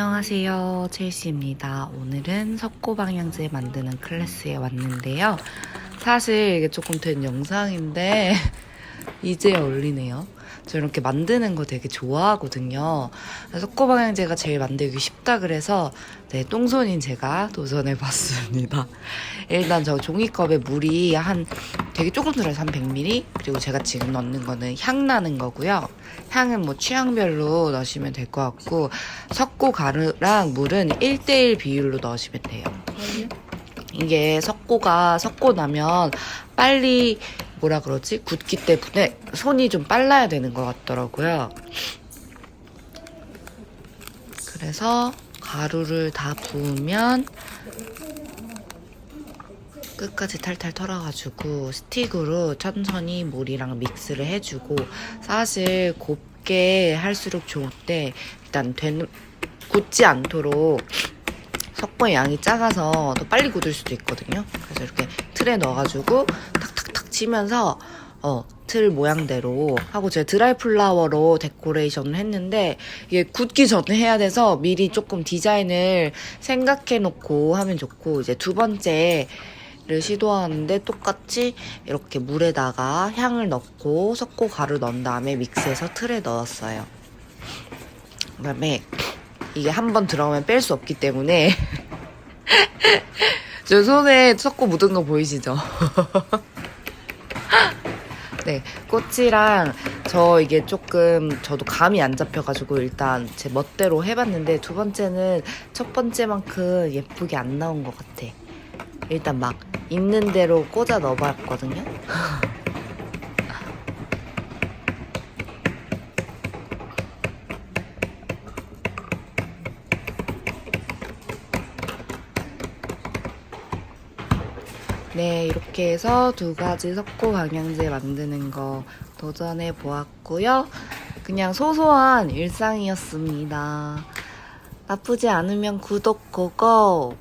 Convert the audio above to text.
안녕하세요. 첼시입니다. 오늘은 석고 방향제 만드는 클래스에 왔는데요. 사실 이게 조금 된 영상인데 이제 올리네요. 저 이렇게 만드는 거 되게 좋아하거든요. 석고 방향제가 제일 만들기 쉽다 그래서 네, 똥손인 제가 도전해봤습니다. 일단 저 종이컵에 물이 한 되게 조금 들어서 한 100ml 그리고 제가 지금 넣는 거는 향 나는 거고요. 향은 뭐 취향별로 넣으시면 될 것 같고 석고 가루랑 물은 1대1 비율로 넣으시면 돼요. 이게 석고가 석고 나면 빨리 뭐라 그러지? 굳기 때문에 손이 좀 빨라야 되는 것 같더라고요. 그래서 가루를 다 부으면 끝까지 탈탈 털어가지고 스틱으로 천천히 물이랑 믹스를 해주고 사실 곱게 할수록 좋은데 일단 되는 굳지 않도록 석고의 양이 작아서 더 빨리 굳을 수도 있거든요. 그래서 이렇게 틀에 넣어가지고 탁 치면서 어, 틀 모양대로 하고 제가 드라이 플라워로 데코레이션을 했는데 이게 굳기 전에 해야 돼서 미리 조금 디자인을 생각해 놓고 하면 좋고 이제 두 번째 를 시도하는데 똑같이 이렇게 물에다가 향을 넣고 석고 가루 넣은 다음에 믹스해서 틀에 넣었어요. 그다음에 이게 한 번 들어가면 뺄 수 없기 때문에 저 손에 석고 묻은 거 보이시죠? 네, 꽃이랑 저 이게 조금 저도 감이 안 잡혀가지고 일단 제 멋대로 해봤는데 두 번째는 첫 번째만큼 예쁘게 안 나온 것 같아. 일단 막 있는 대로 꽂아 넣어봤거든요. 네, 이렇게 해서 두 가지 석고 방향제 만드는 거 도전해 보았고요. 그냥 소소한 일상이었습니다. 나쁘지 않으면 구독 고고!